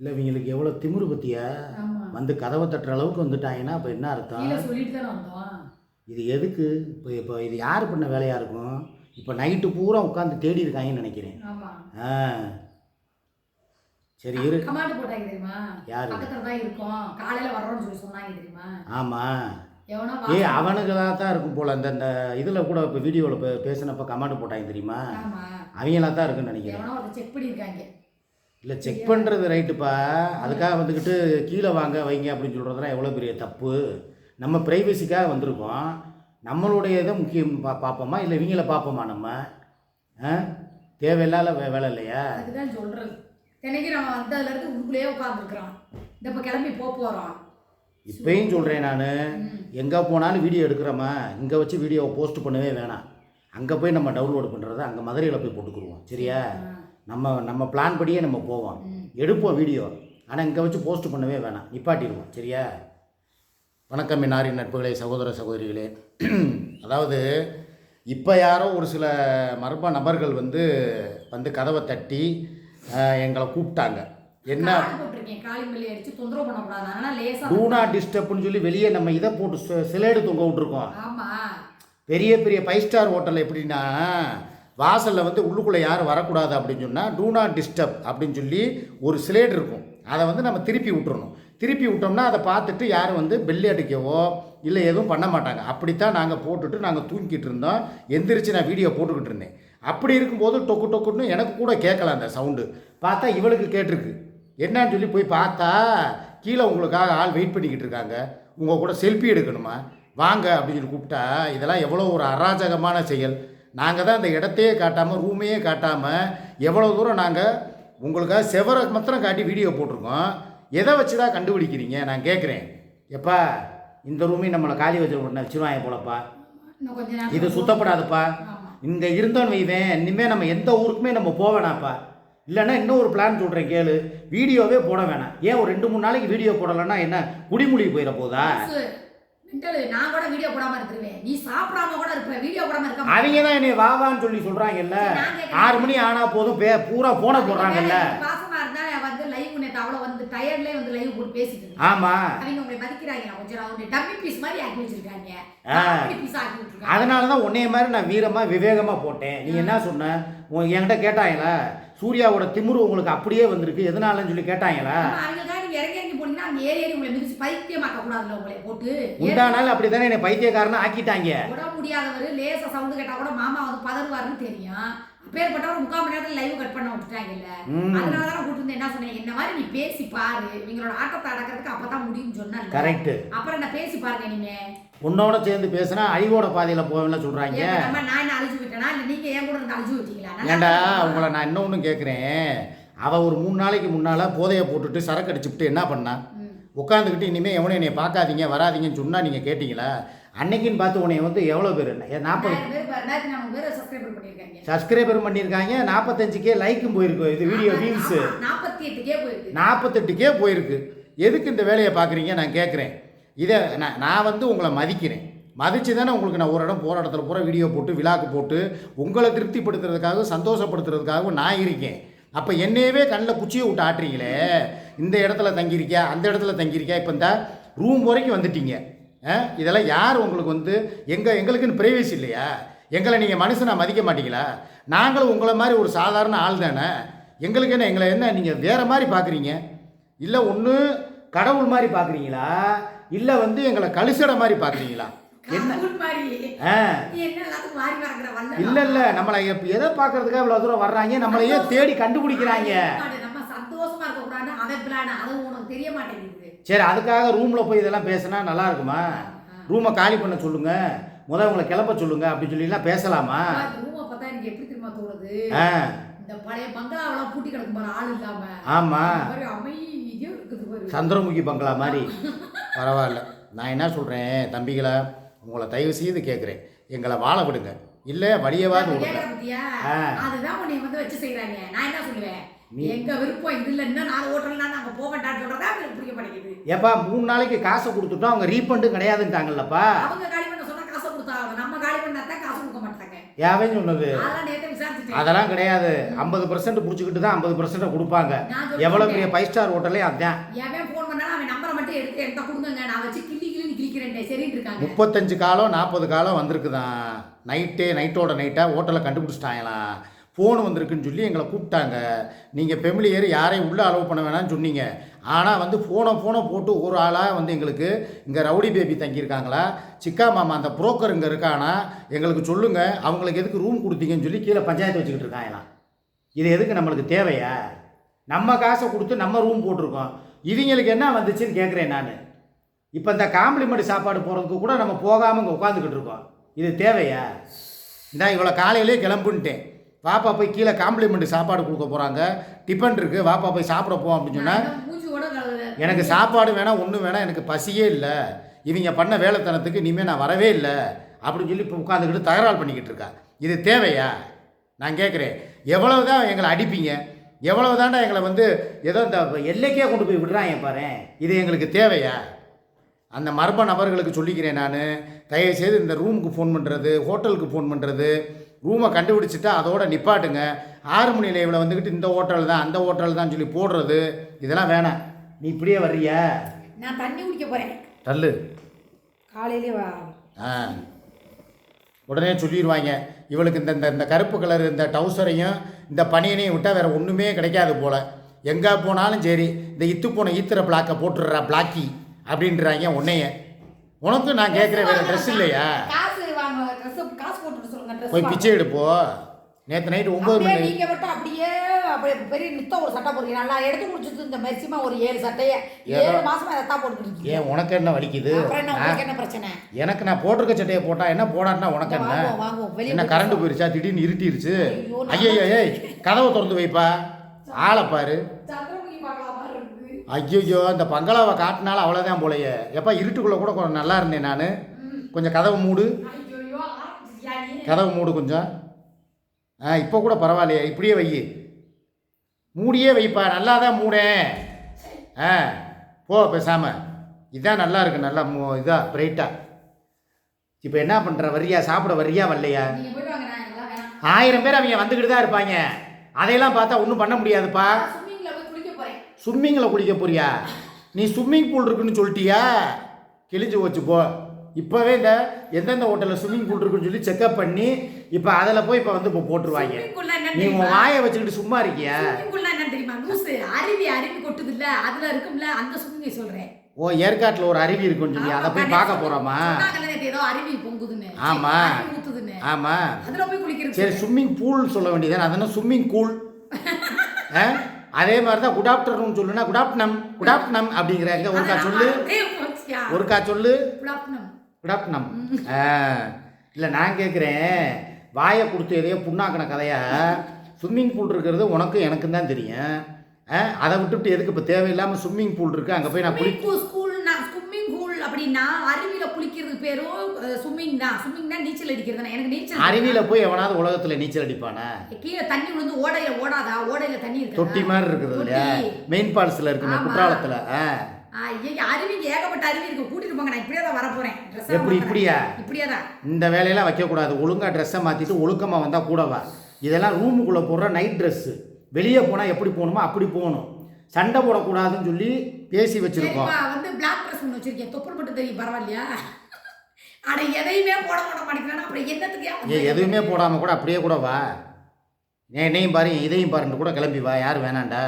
இல்லை இவங்களுக்கு எவ்வளோ திமிரு பத்தியா? ஆமா. வந்து கதவை தட்டுற அளவுக்கு வந்துட்டாங்கன்னா அப்போ என்ன அர்த்தம்? இது எதுக்கு? இப்போ இப்போ இது யார் பண்ண வேலையாக இருக்கும்? இப்போ நைட்டு பூரா உட்காந்து தேடி இருக்காங்கன்னு நினைக்கிறேன். ஆ. சரி இரு. கமாண்ட் போட்டாங்க தெரியுமா? யாரு? பக்கத்துல தான் இருக்கோம். காலையில வர்றோம்னு சொல்லி சொன்னாங்க தெரியுமா? ஆமாம் எவனோ ஏ அவனுங்களாக தான் இருக்கும் போல். அந்த அந்த இதில் கூட இப்போ வீடியோவில் பேசினப்ப கமெண்ட் போட்டாங்க தெரியுமா? ஆமா. அவங்களாக தான் இருக்குன்னு நினைக்கிறேன். செக் பண்ணியிருக்காங்க. இல்லை செக் பண்ணுறது ரைட்டுப்பா அதுக்காக வந்துக்கிட்டு கீழே வாங்க வைங்க அப்படின்னு சொல்கிறதுலாம் எவ்வளோ பெரிய தப்பு? நம்ம ப்ரைவசிக்காக வந்திருக்கோம். நம்மளுடைய இதை முக்கியம் பா பார்ப்போமா? இல்லை இவங்கள பார்ப்போமா நம்ம? ஆ? தேவையில்லாத வே வேலை இல்லையா? அதுதான் சொல்றது. தினைக்கு நம்ம வந்ததுல இருந்து உள்ளுக்குள்ளேயே உட்காந்துருக்குறோம் இந்த இப்போ கிளம்பி போக போறோம் இப்பயும் சொல்கிறேன் நான். எங்கே போனாலும் வீடியோ எடுக்கிறோமா? இங்கே வச்சு வீடியோவை போஸ்ட் பண்ணவே வேணாம். அங்கே போய் நம்ம டவுன்லோட் பண்ணுறத அங்கே மதுரையில் போய் போட்டுக்குருவோம். சரியா? நம்ம நம்ம பிளான் படியே நம்ம போவோம். எடுப்போம் வீடியோ. ஆனால் இங்கே வச்சு போஸ்ட் பண்ணவே வேணாம். நிப்பாட்டிடுவோம். சரியா? வணக்கம் என் நாரின் நட்புகளே சகோதர சகோதரிகளே. அதாவது இப்போ யாரோ ஒரு சில மர்ம நபர்கள் வந்து வந்து கதவை தட்டி எங்களை கூப்பிட்டாங்க. என்ன? கால் போட்டிருக்கேன். காலிங் பெல்லி அடிச்சு தொந்தரவு பண்ணக்கூடாது. அதனால லேசா டூ நாட் டிஸ்டர்ப்னு சொல்லி வெளியே நம்ம இதை போட்டு சிலேடு தொங்க விட்ருக்கோம் ஆமா. பெரிய பெரிய ஃபைவ் ஸ்டார் ஹோட்டல் எப்படின்னா வாசலில் வந்து உள்ளுக்குள்ளே யாரும் வரக்கூடாது அப்படின்னு சொன்னால் டூ நாட் டிஸ்டர்ப் அப்படின்னு சொல்லி ஒரு ஸ்லேட் இருக்கும். அதை வந்து நம்ம திருப்பி விட்டுறணும். திருப்பி விட்டோம்னா அதை பார்த்துட்டு யாரும் வந்து பெல்லி அடிக்கவோ இல்லை எதுவும் பண்ண மாட்டாங்க. அப்படித்தான் நாங்கள் போட்டுட்டு நாங்கள் தூங்கிட்டு இருந்தோம். எந்திரிச்சு நான் வீடியோ போட்டுக்கிட்டு இருந்தேன். அப்படி இருக்கும்போது டொக்கு டொக்குன்னு எனக்கு கூட கேட்கல அந்த சவுண்டு பார்த்தா இவளுக்கு கேட்டிருக்கு. என்னன்னு சொல்லி போய் பார்த்தா கீழே உங்களுக்காக ஆள் வெயிட் பண்ணிக்கிட்டு இருக்காங்க. உங்கள் கூட செல்ஃபி எடுக்கணுமா? வாங்க அப்படின்னு சொல்லி கூப்பிட்டா இதெல்லாம் எவ்வளோ ஒரு அராஜகமான செயல். நாங்கள் தான் அந்த இடத்தையே காட்டாமல் ரூமையே காட்டாமல் எவ்வளோ தூரம் நாங்கள் உங்களுக்காக செவரை மாத்திரம் காட்டி வீடியோ போட்டிருக்கோம். எதை வச்சு தான் கண்டுபிடிக்கிறீங்க? நான் கேட்குறேன் எப்பா இந்த ரூமையும் நம்மளை காலி வச்சு உடனே வச்சுருவாங்க போலப்பா. இது சுத்தப்படாதுப்பா. இங்கே இருந்தோன்னு வைவேன் இனிமேல் நம்ம எந்த ஊருக்குமே நம்ம போக வேணாம்ப்பா. இல்லைன்னா இன்னும் ஒரு பிளான் சொல்கிறேன் கேளு. வீடியோவே போட வேணாம். ஏன் ஒரு ரெண்டு மூணு நாளைக்கு வீடியோ போடலைன்னா என்ன? குடிமொழி போயிட போதா? நான் கூட வீடியோ போடாம இருந்துருவேன். நீ சாப்பிடாம கூட இருப்ப. வீடியோ போடாம இருக்க அவங்க தான் என்னை வாவான்னு சொல்லி கேட்கிறேன். ஆறு மணி ஆனால் போதும். பே பூரா போன போடுறாங்கல்ல. பாசமா இருந்தா வந்து லைவ் நேத்து அவ்வளவு வந்து டயர்ட்லயே வந்து லைவ் போட்டு பேசிட்டு. ஆமாம் அவங்க உங்களை மதிக்கிறாங்க. நான் கொஞ்சம் அவங்க டம்மி பீஸ் மாதிரி ஆக்கி வச்சிருக்காங்க. ஆ. பீஸ் ஆக்கி விட்டுருக்காங்க. அதனால தான் உன்னைய மாதிரி நான் வீரமாக விவேகமாக போட்டேன். நீ என்ன சொன்ன? என்கிட்ட கேட்டாங்களா? சூர்யாவோட திமிரு உங்களுக்கு அப்படியே வந்திருக்கு. எதனாலன்னு சொல்லி கேட்டாங்களா? ஆமா, இறங்கி இறங்கி போனீங்கன்னா அங்க ஏறி ஏறி உங்களை மிதிச்சு பைத்தியமாக்க கூடாதுல்ல உங்களை போட்டு. உண்டானாலும் அப்படி தானே என்னை பைத்தியக்காரனா ஆக்கிட்டாங்க. உட முடியாதவர் லேசா சவுண்ட் கேட்டா கூட மாமா வந்து பதறுவாருன்னு தெரியும். அப்பேற்பட்டவர் முக்கால் மணி நேரத்துல லைவ் கட் பண்ண விட்டுட்டாங்கல்ல. ம். அதனால தான் கூட்டு வந்து என்ன சொன்னேன்? என்ன மாதிரி நீ பேசி பாரு. இவங்களோட ஆட்டத்தை அடக்கிறதுக்கு அப்பதான் முடியும்னு சொன்னேன் கரெக்டு அப்புறம் என்ன பேசி பாருங்க நீங்க உன்னோட சேர்ந்து பேசினா அழிவோட பாதையில் ஏன் நம்ம நான் என்ன அழிச்சு விட்டேனா? இல்ல நீங்க ஏன் கூட இருந்து அழிச்சு விட்டீங்களா? இருக்கா? உங்களை நான் இன்னொன்று கேட்குறேன் அவள் ஒரு மூணு நாளைக்கு முன்னால் போதையை போட்டுட்டு சரக்கு அடிச்சுப்புட்டு என்ன பண்ணா. உட்காந்துக்கிட்டு இனிமேல் எவனும் என்னை பார்க்காதீங்க வராதீங்கன்னு சொன்னால் நீங்கள் கேட்டிங்களா? அன்னைக்குன்னு பார்த்து உன்னை வந்து எவ்வளோ பேர்? நாற்பது சப்ஸ்கிரைபர் பண்ணியிருக்காங்க. நாற்பத்தஞ்சுக்கே லைக்கும் போயிருக்கு இது வீடியோ போயிருக்கு. நாற்பத்தெட்டுக்கே போயிருக்கு. எதுக்கு இந்த வேலையை பார்க்குறீங்க நான் கேட்குறேன் இதை நான் நான் வந்து உங்களை மதிக்கிறேன். மதித்து தானே உங்களுக்கு நான் ஒரு இடம் போகிற இடத்துல பூரா வீடியோ போட்டு விழாக்கு போட்டு உங்களை திருப்திப்படுத்துறதுக்காகவும் சந்தோஷப்படுத்துறதுக்காகவும் நான் இருக்கேன். அப்போ என்னையவே கண்ணில் குச்சியை விட்டு ஆட்டுறீங்களே? இந்த இடத்துல தங்கியிருக்கியா? அந்த இடத்துல தங்கியிருக்கியா? இப்போ இந்த ரூம் வரைக்கும் வந்துட்டீங்க. ஆ? இதெல்லாம் யார் உங்களுக்கு வந்து எங்கள் எங்களுக்குன்னு ப்ரைவேசி இல்லையா? எங்களை நீங்கள் மனுஷனை மதிக்க மாட்டீங்களா? நாங்களும் உங்களை மாதிரி ஒரு சாதாரண ஆள் தானே? எங்களுக்கு என்ன எங்களை என்ன நீங்கள் வேறு மாதிரி பார்க்குறீங்க இல்லை ஒன்று கடவுள் மாதிரி பார்க்குறீங்களா இல்லை வந்து எங்களை கழிசடை மாதிரி பார்க்குறீங்களா என்ன? இல்லை இல்லை. நம்மளை எதை பார்க்கறதுக்காக இவ்வளோ தூரம் வர்றாங்க? நம்மளையே தேடி கண்டுபிடிக்கிறாங்க. சரி அதுக்காக ரூமில் போய் இதெல்லாம் பேசினா நல்லா இருக்குமா? ரூமை காலி பண்ண சொல்லுங்க. முத உங்களை கிளம்ப சொல்லுங்க. அப்படி சொல்லிலாம் பேசலாமா? ரூமை பார்த்தா எனக்கு எப்படி தெரியுமா தோணுது? ஆ. இந்த பழைய பங்களாவெல்லாம் பூட்டி கிடக்கும் பாரு ஆள் இல்லாம. ஆமாம் இந்த மாதிரி அமைதியா இருக்குது பாரு. சந்திரமுகி பங்களா மாதிரி. பரவாயில்ல. நான் என்ன சொல்கிறேன் தம்பிகளை? உங்களை தயவு செய்து கேட்குறேன் எங்களை வாழ விடுங்க. இல்லை வழியவாது விடுங்க. அதுதான் உன்னை வந்து வச்சு செய்யறாங்க நான் என்ன சொல்லுவேன்? எங்க விருப்பம் இது இல்லைன்னா நாலு ஓட்டல்னா நாங்க போக வேண்டாம்னு சொல்றதா அவங்களுக்கு பிடிக்க மாட்டேங்குது. ஏப்பா மூணு நாளைக்கு காசை கொடுத்துட்டோம் அவங்க ரீஃபண்டும் கிடையாதுன்ட்டாங்கல்லப்பா. அவங்க காலி பண்ண சொன்னா காசை கொடுத்தா நம்ம காலி பண்ணா தான் காசு கொடுக்க மாட்டாங்க. யாவே சொன்னது? அதெல்லாம் கிடையாது. ஐம்பது பர்சன்ட் பிடிச்சிக்கிட்டு தான் ஐம்பது பர்சன்ட் கொடுப்பாங்க. எவ்வளோ பெரிய ஃபைவ் ஸ்டார் ஹோட்டலே அதான். எவன் ஃபோன் பண்ணாலும் அவன் நம்பரை மட்டும் எடுத்து என்கிட்ட கொடுங்க நான் வச்சு கிள்ளி முப்பத்தஞ்சு காலம் நாற்பது காலம் வந்திருக்குதான் நைட்டே நைட்டோட நைட்டாக ஹோட்டலை கண்டுபிடிச்சிட்டாங்களாம் ஃபோன் வந்திருக்குன்னு சொல்லி எங்களை கூப்பிட்டாங்க. நீங்கள் ஃபெமிலியர் யாரையும் உள்ளே அலோவ் பண்ண வேணாம்னு சொன்னீங்க. ஆனால் வந்து ஃபோனை ஃபோனை போட்டு ஒரு ஆளாக வந்து எங்களுக்கு இங்கே ரவுடி பேபி தங்கியிருக்காங்களா? சிக்கா மாமா அந்த புரோக்கர் இங்கே இருக்கானா? எங்களுக்கு சொல்லுங்கள் அவங்களுக்கு எதுக்கு ரூம் கொடுத்தீங்கன்னு சொல்லி கீழே பஞ்சாயத்து வச்சுக்கிட்டு இருக்காங்களாம். இது எதுக்கு நம்மளுக்கு தேவையா? நம்ம காசை கொடுத்து நம்ம ரூம் போட்டிருக்கோம். இவங்களுக்கு என்ன வந்துச்சுன்னு கேட்குறேன் நான். இப்போ இந்த காம்ப்ளிமெண்ட் சாப்பாடு போகிறதுக்கு கூட நம்ம போகாமல் இங்கே உட்காந்துக்கிட்டு இருக்கோம். இது தேவையா? இந்த இவ்வளோ காலையிலே கிளம்புன்ட்டேன் வாப்பா போய் கீழே காம்ப்ளிமெண்ட் சாப்பாடு கொடுக்க போகிறாங்க டிஃபன் இருக்குது வாப்பா போய் சாப்பிட போவோம் அப்படின்னு சொன்னால். எனக்கு சாப்பாடு வேணாம் ஒன்றும் வேணாம் எனக்கு பசியே இல்லை. இவங்க பண்ண வேலைத்தனத்துக்கு இனிமேல் நான் வரவே இல்லை. அப்படின்னு சொல்லி இப்போ உட்காந்துக்கிட்டு தகராறு பண்ணிக்கிட்டு இருக்கா. இது தேவையா? நான் கேட்குறேன் எவ்வளவு தான் எங்களை அடிப்பீங்க? எவ்வளவு தாண்டா எங்களை வந்து ஏதோ இந்த எல்லைக்கே கொண்டு போய் விடுறாங்க பாரு இது எங்களுக்கு தேவையா? அந்த மர்ம நபர்களுக்கு சொல்லிக்கிறேன் நான். தயவுசெய்து இந்த ரூமுக்கு ஃபோன் பண்ணுறது ஹோட்டலுக்கு ஃபோன் பண்ணுறது ரூமை கண்டுபிடிச்சிட்டா அதோட நிப்பாட்டுங்க. ஆறு மணி லைவில் வந்துக்கிட்டு இந்த ஹோட்டல் தான் அந்த ஹோட்டல் தான் சொல்லி போடுறது. இதெல்லாம் வேணாம். நீ இப்படியே வர்றியா நான் தண்ணி குடிக்க போறேன். தள்ளு. காலையிலே வா. ஆ. உடனே சொல்லிடுவாங்க இவளுக்கு இந்த இந்த இந்த கருப்பு கலர் இந்த டவுசரையும் இந்த பனியனையும் விட்டால் வேறு ஒன்றுமே கிடைக்காது போல். எங்கே போனாலும் சரி இந்த இத்து போன ஈத்திர பிளாக்கை போட்டுடுறா பிளாக்கி அப்படின்றாங்க உன்னைய. உனக்கும் நான் கேட்குறேன் வேறு ட்ரெஸ் இல்லையா? போய் பிச்சை எடுப்போ. நேற்று நைட்டு ஒம்பது மணி நீங்க மட்டும் அப்படியே அப்படியே பெரிய நித்த ஒரு சட்டை போடுறீங்க நல்லா எடுத்து முடிச்சிட்டு இந்த மெர்சிமா ஒரு ஏழு சட்டைய ஏழு மாசமா இதைத்தான் போட்டுக்கிட்டு ஏன் உனக்கு என்ன வலிக்குது? என்ன பிரச்சனை? எனக்கு நான் போட்டிருக்க சட்டையை போட்டா என்ன போடான்னா உனக்கு என்ன? என்ன கரண்ட் போயிருச்சா? திடீர்னு இருட்டிருச்சு. ஐயோ, ஏய் கதவை திறந்து வைப்பா ஆளை பாரு ஐயோ இந்த பங்களாவை காட்டினாலும் அவ்வளோதான் போலையே. எப்பா இருட்டுக்குள்ளே கூட கொஞ்சம் நல்லா இருந்தேன் நான். கொஞ்சம் கதவை மூடு. கதவை மூடு கொஞ்சம். ஆ இப்போ கூட பரவாயில்லையே. இப்படியே வை. மூடியே வைப்பா. நல்லா தான் மூடேன். ஆ போ பேசாம. இதான் நல்லா இருக்கு. நல்லா மூ இதா பிரைட்டாக இப்போ என்ன பண்ணுற வரியா? சாப்பிட வரியா? வரலையா? ஆயிரம் பேர் அவங்க வந்துக்கிட்டு தான் இருப்பாங்க. அதையெல்லாம் பார்த்தா ஒன்றும் பண்ண முடியாதுப்பா ஸ்விம்மிங்ல போய் குளிக்க போறேன் ஸ்விம்மிங்கில் குளிக்க போறியா? நீ ஸ்விம்மிங் பூல் இருக்குன்னு சொல்லிட்டியா? கிழிஞ்சு வச்சு போ. இப்போவே இந்த எந்தெந்த ஹோட்டலில் ஸ்விம்மிங் பூல் இருக்குன்னு சொல்லி செக்அப் பண்ணி இப்போ அதில் போய் இப்போ வந்து இப்போ போட்டுருவாங்க. நீ உன்? வாயை வச்சுக்கிட்டு சும்மா இருக்கியா? ஸ்விம்மிங் பூல்னா என்ன தெரியுமா? லூசு. அருவி அருவி கொட்டுது இல்ல அதுல இருக்கும்ல. அந்த ஸ்விம்மிங் சொல்றேன். ஓ ஏற்காட்டில் ஒரு அருவி இருக்குன்னு சொல்லி அதை போய் பார்க்க போகிறோமா ஏதோ அருவி பொங்குதுன்னு. ஆமா. அருவி ஊத்துதுன்னு. ஆமாம் அதுல போய் குளிக்கிறது சரி ஸ்விம்மிங் பூல் சொல்ல வேண்டியதானே அதனால் ஸ்விம்மிங் கூல் ஆ? அதே மாதிரி தான் குட் ஆஃப்டர்நூன் சொல்லுனா குட் ஆஃப்டர்நூன் குட் ஆஃப்டர்நூன் அப்படிங்கிறாங்க ஒருக்கா சொல்லு. ஒருக்கா சொல்லு. குட் ஆஃப்டர்நூன் ஆ. இல்லை நான் கேட்குறேன் வாயை கொடுத்து எதையோ புண்ணாக்கின கதையா? ஸ்விம்மிங் பூல் இருக்கிறது உனக்கும் எனக்கும் தான் தெரியும். அதை விட்டுவிட்டு எதுக்கு இப்போ தேவையில்லாமல் ஸ்விம்மிங் பூல் இருக்குது அங்கே போய் நான் குளி ஸ்கூல்னா ஸ்விம்மிங் பூல் அப்படின்னா குளிக்கிறது பேரும் ஸ்விம்மிங் தான். ஸ்விம்மிங் தான் நீச்சல் அடிக்கிறது. தானே எனக்கு நீச்சல் அருவியில் போய் எவனாவது உலகத்தில் நீச்சல் அடிப்பானா? கீழே தண்ணி விழுந்து ஓடையில ஓடாதா? ஓடையில தண்ணி இருக்கு? தொட்டி மாதிரி இருக்குது இல்லையா மெயின் ஃபால்ஸில் இருக்குமே. குற்றாலத்தில். அருவிக்கு ஏகப்பட்ட அருவி இருக்கு. கூட்டிட்டு போங்க நான் இப்படியே தான் வர போறேன் Dress எப்படி இப்படியா? இப்படியே தான். இந்த வேலையெல்லாம் வைக்கக்கூடாது. ஒழுங்காக ட்ரெஸ்ஸை மாற்றிட்டு ஒழுக்கமாக வந்தால் கூடவா இதெல்லாம் ரூமுக்குள்ளே போடுற நைட் ட்ரெஸ்ஸு வெளியே போனால் எப்படி போகணுமோ அப்படி போகணும். சண்டை போடக்கூடாதுன்னு சொல்லி பேசி வச்சுருக்கோம். வந்து பிளாக் ட்ரெஸ் ஒன்று வச்சிருக்கேன். தொப்புள் மட்டும் தெரியும் பரவாயில்லையா? அட எதையுமே போட மாட்ட மாட்டேங்கிறானா அப்புறம் என்னத்துக்கு எதுவுமே போடாமல் கூட அப்படியே கூட வா. ஏன் என்னையும் பாரு இதையும் பாருன்னு கூட கிளம்பி வா. யார் வேணாண்டா?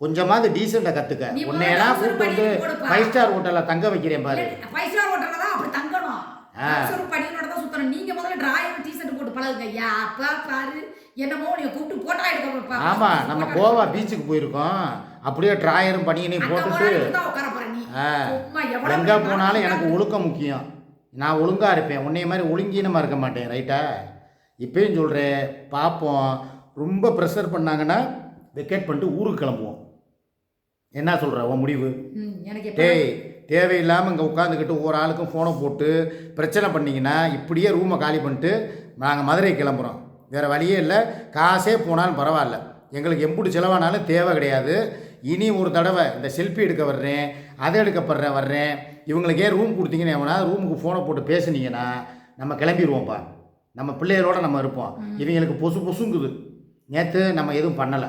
கொஞ்சமாவது டீசெண்டாக கற்றுக்க உன்னையெல்லாம் கூப்பிட்டு வந்து ஃபைவ் ஸ்டார் ஹோட்டலில் தங்க வைக்கிறேன் பாரு. ஃபைவ் ஸ்டார் ஹோட்டல்ல தான் அப்படி தங்கணும். ஆ. அவசரம் படினோட தான் சுத்தணும். நீங்க முதல்ல டிராயர் டிஷர்ட் போட்டு பழகுங்க. ஐயா அப்பா பாரு. என்னமோ நீங்க கூப்பிட்டு போட்டோ எடுக்க ஆமாம் நம்ம கோவா பீச்சுக்கு போயிருக்கோம். அப்படியே ட்ராயரும் பனியனையும் போட்டுட்டு எங்கே போனாலும் எனக்கு ஒழுக்கம் முக்கியம். நான் ஒழுங்காக இருப்பேன். உன்னைய மாதிரி ஒழுங்கீனமாக இருக்க மாட்டேன் ரைட்டா இப்பயும் சொல்கிறேன் பார்ப்போம் ரொம்ப ப்ரெஷர் பண்ணாங்கன்னா வெக்கேட் பண்ணிட்டு ஊருக்கு கிளம்புவோம். என்ன சொல்கிற உன் முடிவு? டேய் தேவையில்லாமல் இங்கே உட்காந்துக்கிட்டு ஒரு ஆளுக்கும் ஃபோனை போட்டு பிரச்சனை பண்ணிங்கன்னா இப்படியே ரூமை காலி பண்ணிட்டு நாங்கள் மதுரை கிளம்புறோம். வேறு வழியே இல்லை. காசே போனாலும் பரவாயில்ல. எங்களுக்கு எம்புட்டு செலவானாலும் தேவை கிடையாது. இனி ஒரு தடவை இந்த செல்ஃபி எடுக்க வர்றேன் அதை எடுக்கப்படுறேன் வர்றேன். இவங்களுக்கு ரூம் கொடுத்தீங்கன்னு எவனா ரூமுக்கு ஃபோனை போட்டு பேசுனீங்கன்னா நம்ம கிளம்பிடுவோம்ப்பா நம்ம பிள்ளைகளோட நம்ம இருப்போம். இவங்களுக்கு பொசு பொசுங்குது. நேற்று நம்ம எதுவும் பண்ணலை.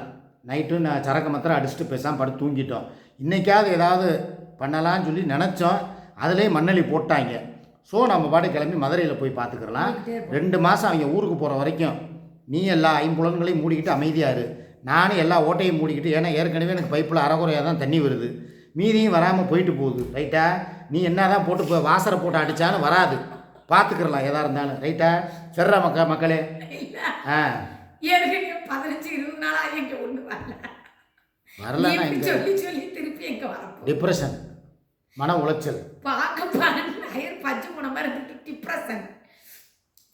நைட்டு நான் சரக்கு மாத்திரம் அடிச்சுட்டு பேசாமல் படுத்து தூங்கிட்டோம். இன்றைக்காவது ஏதாவது பண்ணலாம்னு சொல்லி நினச்சோம். அதுலேயே மண்ணலி போட்டாங்க. ஸோ நம்ம பாட்டு கிளம்பி மதுரையில் போய் பார்த்துக்கிறலாம். ரெண்டு மாதம் அவங்க ஊருக்கு போகிற வரைக்கும் நீ எல்லா ஐம்புலன்களையும் மூடிக்கிட்டு அமைதியாக இரு. நானும் எல்லா ஓட்டையும் மூடிக்கிட்டு ஏன்னா ஏற்கனவே எனக்கு பைப்பில் அறகுறையாக தான் தண்ணி வருது. மீதியும் வராமல் போயிட்டு போகுது. ரைட்டா? நீ என்ன தான் போட்டு போ வாசரை போட்டு அடித்தாலும் வராது. பார்த்துக்கிறலாம் எதாக இருந்தாலும். ரைட்டா? சரிடா மக்கா மக்களே. ஆ. பதினஞ்சு இருபது நாளா எங்க ஒண்ணு வரல. வரலன்னா இப்படி இங்கே சொல்லி சொல்லி திருப்பி எங்க வரப்போ டிப்ரெஷன் மன உளைச்சல். பார்க்க பன்னெண்டாயிரம் பஞ்சு போன மாதிரி டிப்ரெஷன்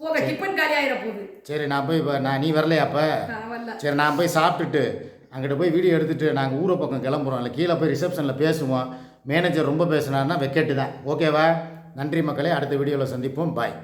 போக டிப்பன் காலி ஆயிர போகுது. சரி நான் போய் இப்போ நான் நீ வரலையா அப்போ? சரி நான் போய் சாப்பிட்டுட்டு அங்கிட்ட போய் வீடியோ எடுத்துட்டு நாங்கள் ஊரை பக்கம் கிளம்புறோம். இல்லை கீழே போய் ரிசப்ஷனில் பேசுவோம். மேனேஜர் ரொம்ப பேசுனாருன்னா வெக்கெட்டு தான் ஓகேவா நன்றி மக்களே அடுத்த வீடியோவில் சந்திப்போம். பாய்